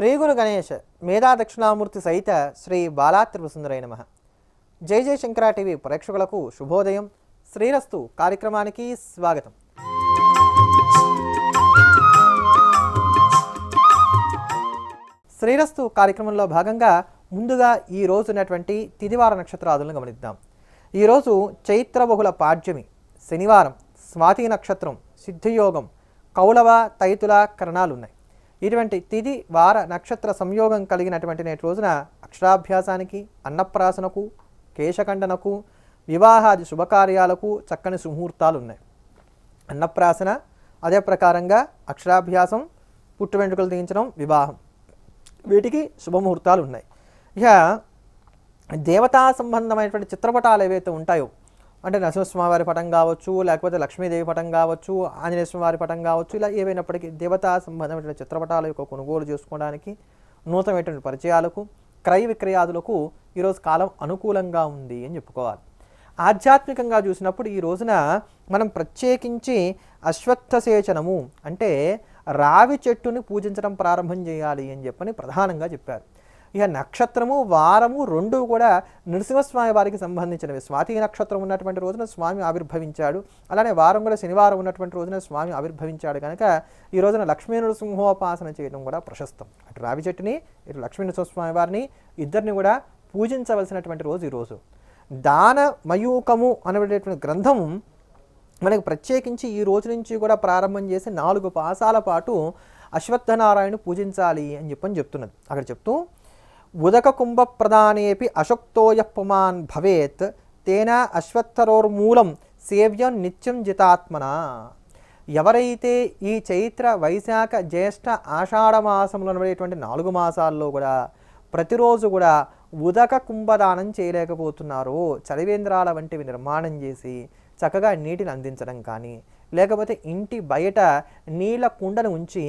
శ్రీగురు గణేష్ మేధా దక్షిణామూర్తి సహిత శ్రీ బాలాత్రిపుసుందరై నమ జై జై శంకర టీవీ ప్రేక్షకులకు శుభోదయం. శ్రీరస్తు కార్యక్రమానికి స్వాగతం. శ్రీరస్తు కార్యక్రమంలో భాగంగా ముందుగా ఈ రోజు ఉన్నటువంటి తిదివార నక్షత్రాదులను గమనిద్దాం. ఈరోజు చైత్ర బహుళ పాడ్యమి శనివారం స్వాతి నక్షత్రం సిద్ధియోగం కౌలవ తైతుల కరణాలు ఉన్నాయి ఇటువంటి తిది వార నక్షత్ర సంయోగం కలిగినటువంటి నేటి రోజున అక్షరాభ్యాసానికి అన్నప్రాసనకు కేశఖండనకు వివాహాది శుభకార్యాలకు చక్కని సుముహూర్తాలు ఉన్నాయి అన్నప్రాసన అదే ప్రకారంగా అక్షరాభ్యాసం పుట్టు వెంట్రుకలు తీయించడం వివాహం. వీటికి శుభముహూర్తాలు ఉన్నాయి ఇక దేవతా సంబంధమైనటువంటి చిత్రపటాలు ఏవైతే ఉంటాయో అంటే నరసింహస్వామి పటం కావచ్చు లేకపోతే లక్ష్మీదేవి పటం కావచ్చు ఆంజనేయ వారి పటం కావచ్చు ఇలా ఏవైనప్పటికీ దేవతా సంబంధమైన చిత్రపటాల యొక్క కొనుగోలు చేసుకోవడానికి నూతనమైనటువంటి పరిచయాలకు క్రయ విక్రయాదులకు ఈరోజు కాలం అనుకూలంగా ఉంది అని చెప్పుకోవాలి. ఆధ్యాత్మికంగా చూసినప్పుడు ఈ రోజున మనం ప్రత్యేకించి అశ్వత్థసేచనము అంటే రావి చెట్టుని పూజించడం ప్రారంభం చేయాలి అని చెప్పని ప్రధానంగా చెప్పారు. ఇక నక్షత్రము వారము రెండు కూడా నృసింహస్వామి వారికి సంబంధించినవి. స్వాతి నక్షత్రం ఉన్నటువంటి రోజున స్వామి ఆవిర్భవించాడు. అలానే వారం కూడా శనివారం ఉన్నటువంటి రోజున స్వామి ఆవిర్భవించాడు కనుక ఈ రోజున లక్ష్మీ నృసింహోపాసన చేయడం కూడా ప్రశస్తం. అటు రావి చెట్టుని ఇటు లక్ష్మీ నృసింహస్వామి వారిని ఇద్దరిని కూడా పూజించవలసినటువంటి రోజు ఈరోజు దాన మయూకము అనేటువంటి గ్రంథం మనకు ప్రత్యేకించి ఈ రోజు నుంచి కూడా ప్రారంభం చేసి నాలుగు పాసాల పాటు అశ్వత్థనారాయణ పూజించాలి అని చెప్పని చెప్తున్నది. అక్కడ చెప్తూ ఉదక కుంభ ప్రధానేపి అశక్తోయ పుమాన్ భవేత్ తేన అశ్వత్థరోర్మూలం సేవ్యం నిత్యం జితాత్మన. ఎవరైతే ఈ చైత్ర వైశాఖ జ్యేష్ఠ ఆషాఢ మాసంలో ఉండేటువంటి నాలుగు మాసాల్లో కూడా ప్రతిరోజు కూడా ఉదక కుంభదానం చేయలేకపోతున్నారో చలివేంద్రాల వంటివి నిర్మాణం చేసి చక్కగా నీటిని అందించడం కానీ లేకపోతే ఇంటి బయట నీళ్ళ కుండను ఉంచి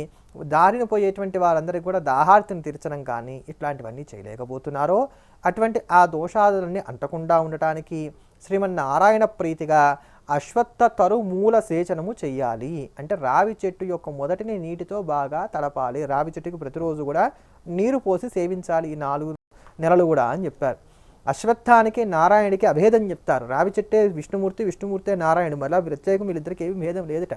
దారిన పోయేటువంటి వారందరికీ కూడా దాహార్తిని తీర్చడం కానీ ఇట్లాంటివన్నీ చేయలేకపోతున్నారో. అటువంటి ఆ దోషాదులన్నీ అంటకుండా ఉండటానికి శ్రీమన్నారాయణ ప్రీతిగా అశ్వత్థ తరుమూల సేచనము చేయాలి అంటే రావి చెట్టు యొక్క మొదటిని నీటితో బాగా తడపాలి. రావి చెట్టుకు ప్రతిరోజు కూడా నీరు పోసి సేవించాలి ఈ నాలుగు నెలలు కూడా అని చెప్పారు. అశ్వత్థానికి నారాయణకి అభేదం చెప్తారు. రావి చెట్టే విష్ణుమూర్తి విష్ణుమూర్తే నారాయణుడు. మళ్ళీ ప్రత్యేకం వీళ్ళిద్దరికి ఏమి భేదం లేదట.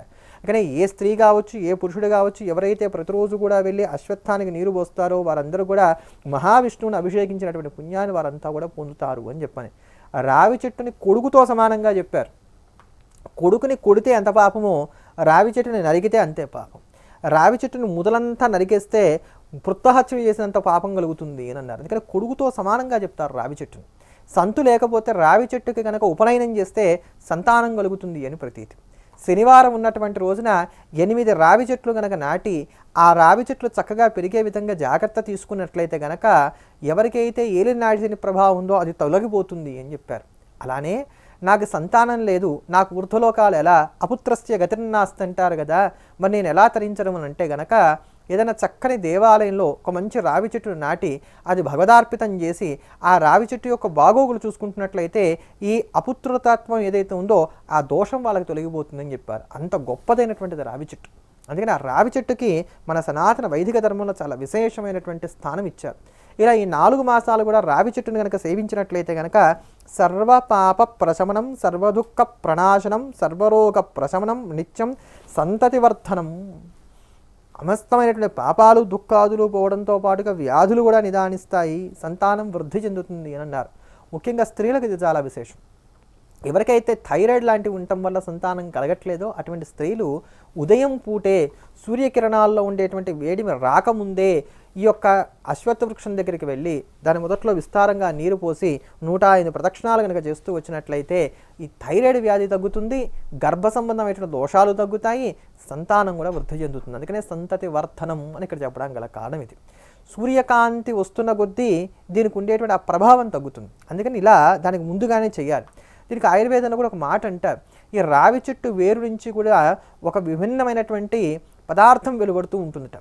కానీ ఏ స్త్రీ కావచ్చు ఏ పురుషుడు కావచ్చు ఎవరైతే ప్రతిరోజు కూడా వెళ్ళి అశ్వత్థానికి నీరు పోస్తారో వారందరూ కూడా మహావిష్ణువుని అభిషేకించినటువంటి పుణ్యాన్ని వారంతా కూడా పొందుతారు అని చెప్పని. రావి చెట్టుని కొడుకుతో సమానంగా చెప్పారు. కొడుకుని కొడితే ఎంత పాపమో రావి చెట్టుని నరికితే అంతే పాపం. రావి చెట్టుని ముదలంతా నరికేస్తే వృత్తహత్య చేసినంత పాపం కలుగుతుంది అని అన్నారు. ఎందుకంటే కొడుకుతో సమానంగా చెప్తారు రావి చెట్టును సంతు లేకపోతే రావి చెట్టుకి కనుక ఉపనయనం చేస్తే సంతానం కలుగుతుంది అని ప్రతీతి. శనివారం ఉన్నటువంటి రోజున ఎనిమిది రావి చెట్లు గనక నాటి ఆ రావి చెట్లు చక్కగా పెరిగే విధంగా జాగ్రత్త తీసుకున్నట్లయితే గనక ఎవరికైతే ఏలినాడిని ప్రభావం ఉందో అది తొలగిపోతుంది అని చెప్పారు. అలానే నాకు సంతానం లేదు నాకు వృద్ధలోకాలు ఎలా అపుత్రస్య గతిర్నాస్తంటారు కదా మరి నేను ఎలా తరించడం అని అంటే గనక ఏదైనా చక్కని దేవాలయంలో ఒక మంచి రావి చెట్టును నాటి అది భగవదార్పితం చేసి ఆ రావి చెట్టు యొక్క బాగోగులు చూసుకుంటున్నట్లయితే ఈ అపుత్రతత్వం ఏదైతే ఉందో ఆ దోషం వాళ్ళకి తొలగిపోతుందని చెప్పారు. అంత గొప్పదైనటువంటిది రావి చెట్టు. అందుకని ఆ రావి చెట్టుకి మన సనాతన వైదిక ధర్మంలో చాలా విశేషమైనటువంటి స్థానం ఇచ్చారు. ఇలా ఈ నాలుగు మాసాలు కూడా రావి చెట్టును కనుక సేవించినట్లయితే కనుక సర్వపాప ప్రశమనం సర్వదుఃఖ ప్రణాశనం సర్వరోగ ప్రశమనం నిత్యం సంతతివర్ధనం సమస్తమైనటువంటి పాపాలు దుఃఖాదులు పోవడంతో పాటుగా వ్యాధులు కూడా నిదానిస్తాయి సంతానం వృద్ధి చెందుతుంది అని అన్నారు. ముఖ్యంగా స్త్రీలకు ఇది చాలా విశేషం. ఎవరికైతే థైరాయిడ్ లాంటివి ఉండటం వల్ల సంతానం కలగట్లేదో అటువంటి స్త్రీలు ఉదయం పూటే సూర్యకిరణాల్లో ఉండేటువంటి వేడిమి రాకముందే ఈ యొక్క అశ్వత్థ వృక్షం దగ్గరికి వెళ్ళి దాని మొదట్లో విస్తారంగా నీరు పోసి నూట ఐదు ప్రదక్షిణాలు కనుక చేస్తూ వచ్చినట్లయితే ఈ థైరాయిడ్ వ్యాధి తగ్గుతుంది గర్భ సంబంధమైన దోషాలు తగ్గుతాయి సంతానం కూడా వృద్ధి చెందుతుంది. అందుకనే సంతతి వర్ధనం అని ఇక్కడ చెప్పడానికి గల కారణం ఇది. సూర్యకాంతి వస్తున్న కొద్దీ దీనికి ఉండేటువంటి ఆ ప్రభావం తగ్గుతుంది. అందుకని ఇలా దానికి ముందుగానే చేయాలి దీనికి ఆయుర్వేదంలో కూడా ఒక మాట అంటారు. ఈ రావి చెట్టు వేరు నుంచి కూడా ఒక విభిన్నమైనటువంటి పదార్థం వెలువడుతూ ఉంటుందట.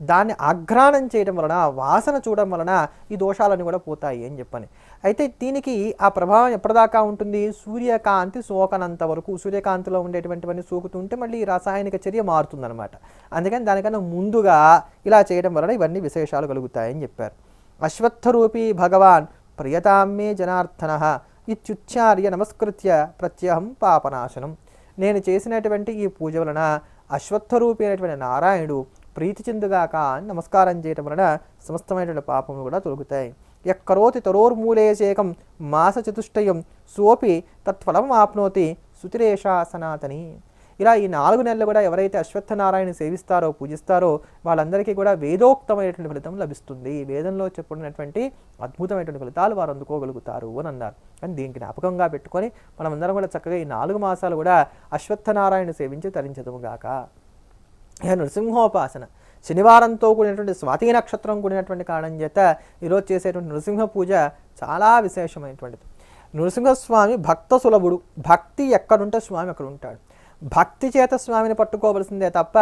దాన్ని ఆఘ్రాణం చేయడం వలన వాసన చూడడం వలన ఈ దోషాలన్నీ కూడా పోతాయి అని చెప్పని. అయితే దీనికి ఆ ప్రభావం ఎప్పటిదాకా ఉంటుంది? సూర్యకాంతి సోకనంత వరకు సూర్యకాంతిలో ఉండేటువంటివన్నీ సోకుతుంటే మళ్ళీ ఈ రాసాయనిక చర్య మారుతుందన్నమాట. అందుకని దానికన్నా ముందుగా ఇలా చేయడం వలన ఇవన్నీ విశేషాలు కలుగుతాయని చెప్పారు. అశ్వత్థరూపి భగవాన్ ప్రియతామ్మే జనార్దన ఇత్యుచ్చార్య నమస్కృత్య ప్రత్యహం పాపనాశనం. నేను చేసినటువంటి ఈ పూజ వలన అశ్వత్థరూపి అయినటువంటి నారాయణుడు ప్రీతి చెందుగాక నమస్కారం చేయటం వలన సమస్తమైనటువంటి పాపములు కూడా తొలుగుతాయి. ఎక్కరోతి తరోర్మూలేశేకం మాస చతుష్టయం సోపి తత్ఫలం ఆప్నోతి సుతిరేషా సనాతని ఇలా ఈ నాలుగు నెలలు కూడా ఎవరైతే అశ్వత్థనారాయణ సేవిస్తారో పూజిస్తారో వాళ్ళందరికీ కూడా వేదోక్తమైనటువంటి ఫలితం లభిస్తుంది. వేదంలో చెప్పినటువంటి అద్భుతమైనటువంటి ఫలితాలు వారు అందుకోగలుగుతారు అని అన్నారు. కానీ దీనికి జ్ఞాపకంగా పెట్టుకొని మనమందరం కూడా చక్కగా ఈ నాలుగు మాసాలు కూడా అశ్వత్థనారాయణ సేవించి తరించదుముగాక ఇక నృసింహోపాసన. శనివారంతో కూడినటువంటి స్వాతి నక్షత్రం కూడినటువంటి కారణం చేత ఈరోజు చేసేటువంటి నృసింహ పూజ చాలా విశేషమైనటువంటిది. నృసింహస్వామి భక్త సులభుడు. భక్తి ఎక్కడుంటే స్వామి అక్కడ ఉంటాడు భక్తి చేత స్వామిని పట్టుకోవలసిందే తప్ప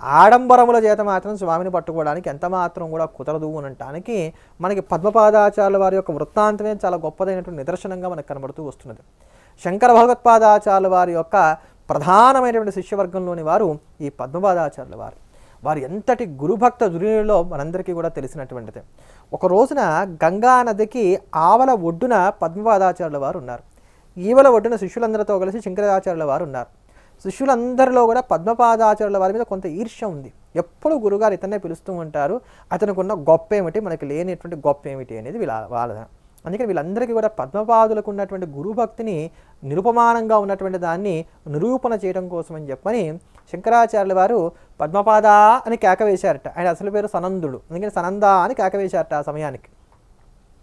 ఆడంబరముల చేత మాత్రం స్వామిని పట్టుకోవడానికి ఎంత మాత్రం కూడా కుదరదు అని అనటానికి మనకి పద్మపాదాచార్యుల వారి యొక్క వృత్తాంతమే చాలా గొప్పదైనటువంటి నిదర్శనంగా మనకు కనబడుతూ వస్తున్నది. శంకర భగవత్పాదాచార్యుల వారి యొక్క ప్రధానమైనటువంటి శిష్యవర్గంలోని వారు ఈ పద్మపాదాచార్యుల వారు. వారు ఎంతటి గురుభక్త దుర్యులలో మనందరికీ కూడా తెలిసినటువంటిది. ఒక రోజున గంగా నదికి ఆవల ఒడ్డున పద్మపాదాచార్యుల వారు ఉన్నారు. ఈవల ఒడ్డున శిష్యులందరితో కలిసి శంకరాచార్యుల వారు ఉన్నారు. శిష్యులందరిలో కూడా పద్మపాదాచార్యుల వారి మీద కొంత ఈర్ష్య ఉంది. ఎప్పుడు గురుగారు ఇతన్నే పిలుస్తూ ఉంటారు అతనికి ఉన్న గొప్ప ఏమిటి మనకి లేనిటువంటి గొప్ప ఏమిటి అనేది వీళ్ళ వాళ్ళ అందుకని వీళ్ళందరికీ కూడా పద్మపాదులకు ఉన్నటువంటి గురుభక్తిని నిరుపమానంగా ఉన్నటువంటి దాన్ని నిరూపణ చేయడం కోసం అని చెప్పని శంకరాచార్యుల వారు పద్మపాద అని కేక వేశారట. ఆయన అసలు పేరు సనందుడు. అందుకని సనంద అని కేకవేశారట ఆ సమయానికి.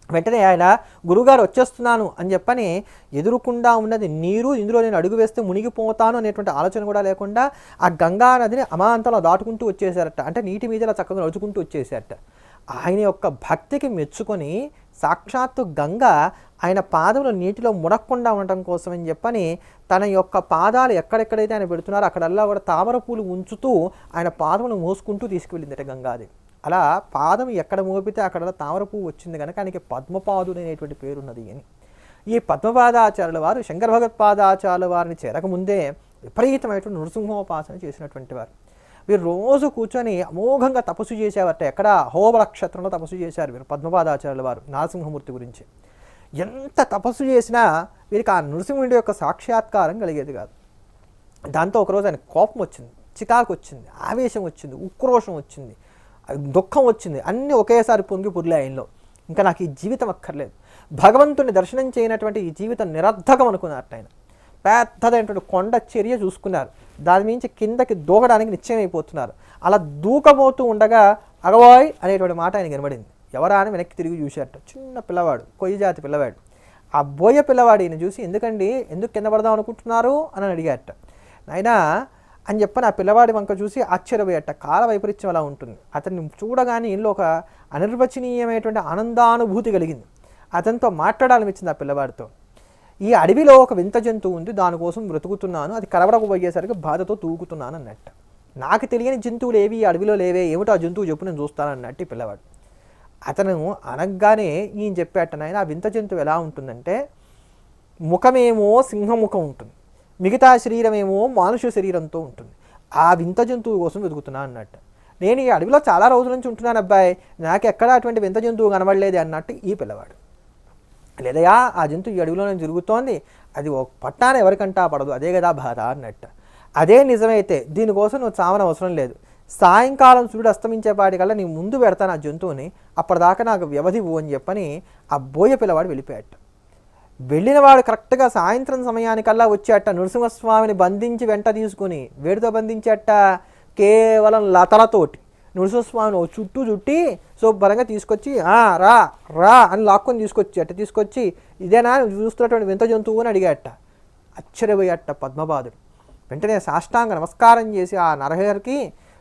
వెంటనే ఆయన గురుగారు వచ్చేస్తున్నాను అని చెప్పని ఎదురుకుండా ఉన్నది నీరు ఇందులో నేను అడుగు వేస్తే మునిగిపోతాను అనేటువంటి ఆలోచన కూడా లేకుండా ఆ గంగా నదిని అమాంతంలో దాటుకుంటూ వచ్చేసారట. అంటే నీటి మీద చక్కగా నడుచుకుంటూ వచ్చేసారట. ఆయన యొక్క భక్తికి మెచ్చుకొని సాక్షాత్తు గంగ ఆయన పాదములు నీటిలో మునక్కుండా ఉండటం కోసం అని చెప్పని తన యొక్క పాదాలు ఎక్కడెక్కడైతే ఆయన పెడుతున్నారో అక్కడల్లా కూడా తామర పూలు ఉంచుతూ ఆయన పాదములు మోసుకుంటూ తీసుకువెళ్ళిందట గంగాదేవి. అలా పాదం ఎక్కడ మోపితే అక్కడ తామర పువ్వు వచ్చింది కనుక ఆయనకి పద్మపాదుడు అనేటువంటి పేరున్నది అని ఈ పద్మపాదాచార్యుల వారు శంకర భగవత్పాదాచార్యుల వారిని చేరకముందే విపరీతమైనటువంటి నృసింహోపాసన చేసినటువంటి వారు. వీరు రోజు కూర్చొని అమోఘంగా తపస్సు చేసేవారట. ఎక్కడ? హోమ నక్షత్రంలో తపస్సు చేశారు వీరు పద్మపాదాచార్యుల వారు నరసింహమూర్తి గురించి. ఎంత తపస్సు చేసినా వీరికి ఆ నృసింహుడి యొక్క సాక్షాత్కారం కలిగేది కాదు. దాంతో ఒకరోజు ఆయన కోపం వచ్చింది చికాకు వచ్చింది ఆవేశం వచ్చింది ఉక్రోషం వచ్చింది. దుఃఖం వచ్చింది. అన్నీ ఒకేసారి పొంగి పుర్లే ఆయనలో. ఇంకా నాకు ఈ జీవితం అక్కర్లేదు. భగవంతుని దర్శనం చేయనటువంటి ఈ జీవితం నిరర్ధకం అనుకున్నారు ఆయన. పెద్దదైనటువంటి కొండ చర్య చూసుకున్నారు. దాని మించి కిందకి దూకడానికి నిశ్చయమైపోతున్నారు. అలా దూకబోతూ ఉండగా అగవాయ్ అనేటువంటి మాట ఆయన కనబడింది ఎవరా అని వెనక్కి తిరిగి చూశారట. చిన్న పిల్లవాడు కొయ్యి జాతి పిల్లవాడు. ఆ బోయ పిల్లవాడు ఈయన చూసి ఎందుకండి? ఎందుకు కింద పడదాం అనుకుంటున్నారు? అని అడిగారట. నాయనా అని చెప్పని ఆ పిల్లవాడి వంక చూసి ఆశ్చర్యపోయేట. కాల వైపరీత్యం అలా ఉంటుంది. అతన్ని చూడగానే ఇంట్లో ఒక అనిర్వచనీయమైనటువంటి ఆనందానుభూతి కలిగింది. అతనితో మాట్లాడాలనిపించింది ఆ పిల్లవాడితో. ఈ అడవిలో ఒక వింత జంతువు ఉంది. దానికోసం బ్రతుకుతున్నాను. అది కలవడకపోయేసరికి బాధతో తూగుతున్నాను అన్నట్టు నాకు తెలియని జంతువులు ఏవి? ఈ అడవిలో లేవే. ఏమిటో ఆ జంతువు చెప్పు నేను చూస్తాను అన్నట్టు ఈ పిల్లవాడు. అతను అనగానే ఈయన చెప్పేట నాయన ఆ వింత జంతువు ఎలా ఉంటుందంటే ముఖమేమో సింహముఖం ఉంటుంది. మిగతా శరీరమేమో మానుష శరీరంతో ఉంటుంది. ఆ వింత జంతువు కోసం వెతుకుతున్నా అన్నట్టు. నేను ఈ అడవిలో చాలా రోజుల నుంచి ఉంటున్నాను అబ్బాయి. నాకు ఎక్కడ అటువంటి వింత జంతువు కనబడలేదు అన్నట్టు ఈ పిల్లవాడు. లేదయా ఆ జంతువు ఈ అడవిలోనే తిరుగుతోంది అది ఒక పట్టాన ఎవరికంటా పడదు. అదే కదా బాధ అన్నట్టు. అదే నిజమైతే దీనికోసం నువ్వు చావన అవసరం లేదు. సాయంకాలం సూర్యుడు అస్తమించేపాటికల్లా నీ ముందు పెడతాను ఆ జంతువుని. అప్పటిదాకా నాకు వ్యవధి ఇవ్వు అని చెప్పని ఆ బోయ పిల్లవాడు వెళ్ళిపోయాట వెళ్ళినవాడు కరెక్ట్గా సాయంత్రం సమయానికల్లా వచ్చేట నృసింహస్వామిని బంధించి వెంట తీసుకుని వేడితో బంధించేట కేవలం లతలతోటి నృసింహస్వామిని చుట్టూ చుట్టి శుభ్రంగా తీసుకొచ్చి "ఆ, రా రా అని లాక్కొని తీసుకొచ్చి అట్ట తీసుకొచ్చి ఇదేనా? చూస్తున్నటువంటి వింత జంతువు అని అడిగాట. ఆశ్చర్యపోయాట పద్మపాదుడు. వెంటనే సాష్టాంగ నమస్కారం చేసి ఆ నరహరికి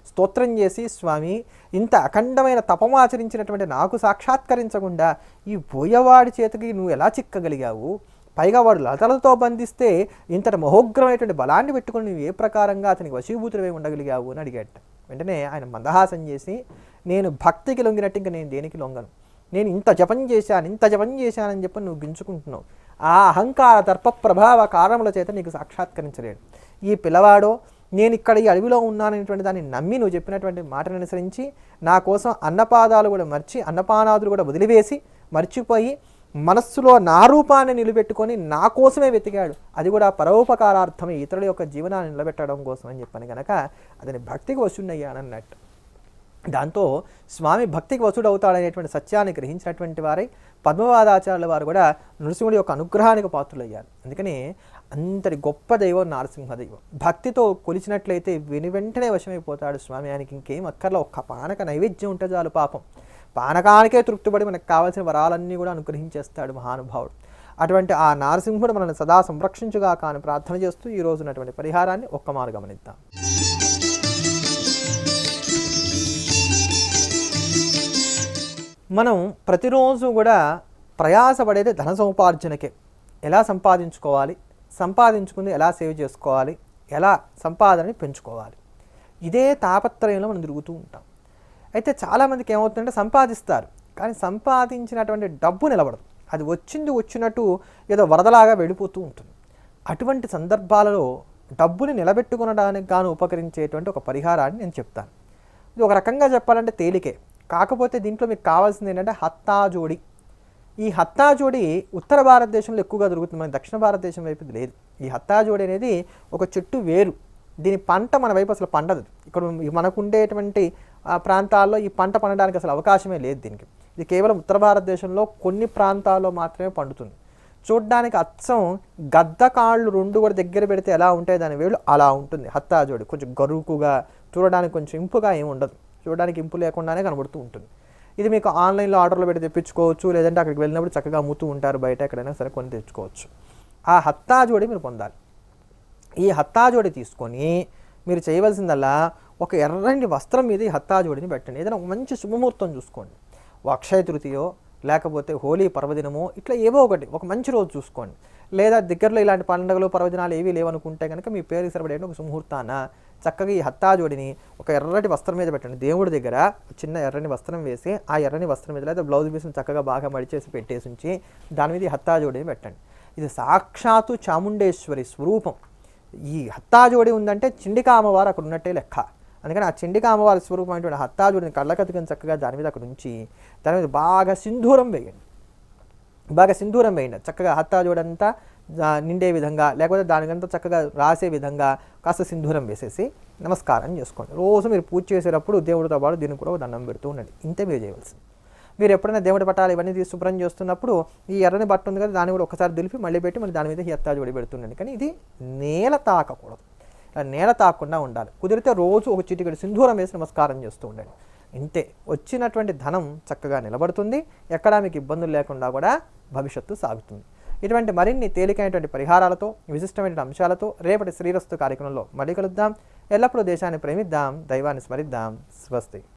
స్తోత్రం చేసి స్వామి ఇంత అఖండమైన తపమాచరించినటువంటి నాకు సాక్షాత్కరించకుండా ఈ బోయవాడి చేతికి నువ్వు ఎలా చిక్కగలిగావు? పైగా వాడు లతలతో బంధిస్తే ఇంతటి మహోగ్రమైనటువంటి బలాన్ని పెట్టుకుని నువ్వు ఏ ప్రకారంగా అతనికి వశీభూతులై ఉండగలిగావు అని అడిగాడు వెంటనే ఆయన మందహాసం చేసి నేను భక్తికి లొంగినట్టు ఇంకా నేను దేనికి లొంగను? నేను ఇంత జపం చేశాను ఇంత జపం చేశానని చెప్పి నువ్వు గించుకుంటున్నావు ఆ అహంకార దర్ప ప్రభావ కారణముల చేత నీకు సాక్షాత్కరించలేడు. ఈ పిల్లవాడో నేను ఇక్కడ ఈ అడవిలో ఉన్నాననేటువంటి దాన్ని నమ్మి నువ్వు చెప్పినటువంటి మాటను అనుసరించి నా కోసం అన్నపాదాలు కూడా మర్చి అన్నపానాదులు కూడా వదిలివేసి మర్చిపోయి మనస్సులో నా రూపాన్ని నిలబెట్టుకొని నా కోసమే వెతికాడు. అది కూడా పరోపకారార్థమే ఇతరుల యొక్క జీవనాన్ని నిలబెట్టడం కోసం అని చెప్పాను కనుక అతని భక్తికి వసుడయ్యానన్నట్టు దాంతో స్వామి భక్తికి వసుడవుతాడనేటువంటి సత్యాన్ని గ్రహించినటువంటి వారై పద్మవాదాచార్యుల వారు కూడా నృసింహుడి యొక్క అనుగ్రహానికి పాత్రులయ్యారు. అందుకని అంతటి గొప్ప దైవం నరసింహ దైవం భక్తితో కొలిచినట్లయితే విని వెంటనే వశమైపోతాడు స్వామి. ఆయనకి ఇంకేం అక్కర్లో ఒక్క పానక నైవేద్యం ఉంటే చాలు పాపం. పానకానికే తృప్తిపడి మనకు కావాల్సిన వరాలన్నీ కూడా అనుగ్రహించేస్తాడు మహానుభావుడు. అటువంటి ఆ నారసింహుడు మనల్ని సదా సంరక్షించుగా కాని ప్రార్థన చేస్తూ ఈ రోజు ఉన్నటువంటి పరిహారాన్ని ఒక్కమారు గమనిద్దాం. మనం ప్రతిరోజు కూడా ప్రయాసపడేది ధన సముపార్జనకే. ఎలా సంపాదించుకోవాలి? సంపాదించుకుని ఎలా సేవ్ చేసుకోవాలి? ఎలా సంపాదనని పెంచుకోవాలి? ఇదే తాపత్రయంలో మనం తిరుగుతూ ఉంటాం. అయితే చాలామందికి ఏమవుతుందంటే సంపాదిస్తారు. కానీ సంపాదించినటువంటి డబ్బు నిలబడదు. అది వచ్చింది వచ్చినట్టు ఏదో వరదలాగా వెళ్ళిపోతూ ఉంటుంది. అటువంటి సందర్భాలలో డబ్బుని నిలబెట్టుకునడానికి గాను ఉపకరించేటువంటి ఒక పరిహారాన్ని నేను చెప్తాను. ఇది ఒక రకంగా చెప్పాలంటే తేలికే. కాకపోతే దీంట్లో మీకు కావాల్సింది ఏంటంటే హత్తా జోడి ఈ హత్తా జోడి ఉత్తర భారతదేశంలో ఎక్కువగా దొరుకుతుంది. మన దక్షిణ భారతదేశం వైపు లేదు. ఈ హత్తా జోడి అనేది ఒక చెట్టు వేరు. దీని పంట మన వైపు అసలు పండదు. ఇక్కడ మనకు ఉండేటువంటి ఆ, ప్రాంతాల్లో ఈ పంట పండడానికి అసలు అవకాశమే లేదు దీనికి. ఇది కేవలం ఉత్తర భారతదేశంలో కొన్ని ప్రాంతాల్లో మాత్రమే పండుతుంది. చూడడానికి అచ్చం గద్ద కాళ్ళు రెండు కూడా దగ్గర పెడితే ఎలా ఉంటాయి? దాని వేళ్ళు అలా ఉంటుంది. హత్తాజోడి కొంచెం గరుకుగా చూడడానికి కొంచెం ఇంపుగా ఏమి ఉండదు. చూడడానికి ఇంపు లేకుండానే కనబడుతూ ఉంటుంది. ఇది మీకు ఆన్లైన్లో ఆర్డర్లో పెట్టి తెప్పించుకోవచ్చు లేదంటే అక్కడికి వెళ్ళినప్పుడు చక్కగా అమ్ముతూ ఉంటారు బయట ఎక్కడైనా సరే కొని తెచ్చుకోవచ్చు. ఆ హత్తా జోడి మీరు పొందాలి. ఈ హత్తా జోడి తీసుకొని మీరు చేయవలసిందల్లా ఒక ఎర్రని వస్త్రం మీద ఈ హత్తాజోడిని పెట్టండి. ఏదైనా ఒక మంచి శుభముహూర్తం చూసుకోండి. అక్షయ తృతీయో లేకపోతే హోలీ పర్వదినము ఇట్లా ఏవో ఒకటి ఒక మంచి రోజు చూసుకోండి. లేదా దగ్గరలో ఇలాంటి పండుగలు పర్వదినాలు ఏవీ లేవనుకుంటే కనుక మీ పేరు సరిపడే ఒక సుముహూర్తాన చక్కగా ఈ హత్తాజోడిని ఒక ఎర్రటి వస్త్రం మీద పెట్టండి. దేవుడి దగ్గర చిన్న ఎర్రని వస్త్రం వేసి ఆ ఎర్రని వస్త్రం మీద లేదా బ్లౌజ్ పీస్ని చక్కగా బాగా మడిచేసి పెట్టేసి ఉంచి దాని మీద ఈ హత్తాజోడిని పెట్టండి. ఇది సాక్షాత్తు చాముండేశ్వరి స్వరూపం. ఈ హత్తాజోడి ఉందంటే చిండిక అమ్మవారు అక్కడ ఉన్నట్టే లెక్క. అందుకని ఆ చిండిక అమ్మవారి స్వరూపమైనటువంటి హత్తాజుడిని కళ్ళకతికని చక్కగా దాని మీద అక్కడ ఉంచి దాని మీద బాగా సింధూరం వేయండి. బాగా సింధూరం వేయండి. చక్కగా హత్తాజుడంతా నిండే విధంగా లేకపోతే దానికంతా చక్కగా రాసే విధంగా కాస్త సింధూరం వేసేసి నమస్కారం చేసుకోండి. రోజు మీరు పూజ చేసేటప్పుడు దేవుడితో పాటు దీన్ని కూడా దండం పెడుతూ ఉండండి. ఇంతే మీరు చేయవలసింది. మీరు ఎప్పుడైనా దేవుడి పట్టాలు ఇవన్నీ తీసి శుభ్రం చేస్తున్నప్పుడు ఈ ఎర్రని బట్ట ఉంది కదా దాన్ని కూడా ఒకసారి దులిపి మళ్ళీ పెట్టి మళ్ళీ దాని మీద ఈ హత్తాజోడి పెడుతుండండి కానీ ఇది నేల తాకకూడదు. నేల తాకుండా ఉండాలి. కుదిరితే రోజు ఒక చిటికెడు సింధూరం వేసి నమస్కారం చేస్తూ ఉండండి. ఇంతే. వచ్చినటువంటి ధనం చక్కగా నిలబడుతుంది. ఎక్కడా మీకు ఇబ్బందులు లేకుండా కూడా భవిష్యత్తు సాగుతుంది. ఇటువంటి మరిన్ని తేలికైనటువంటి పరిహారాలతో విశిష్టమైన అంశాలతో రేపటి శ్రీరస్తు కార్యక్రమంలో మళ్ళీ కలుద్దాం. ఎల్లప్పుడూ దేశాన్ని ప్రేమిద్దాం దైవాన్ని స్మరిద్దాం. స్వస్తి.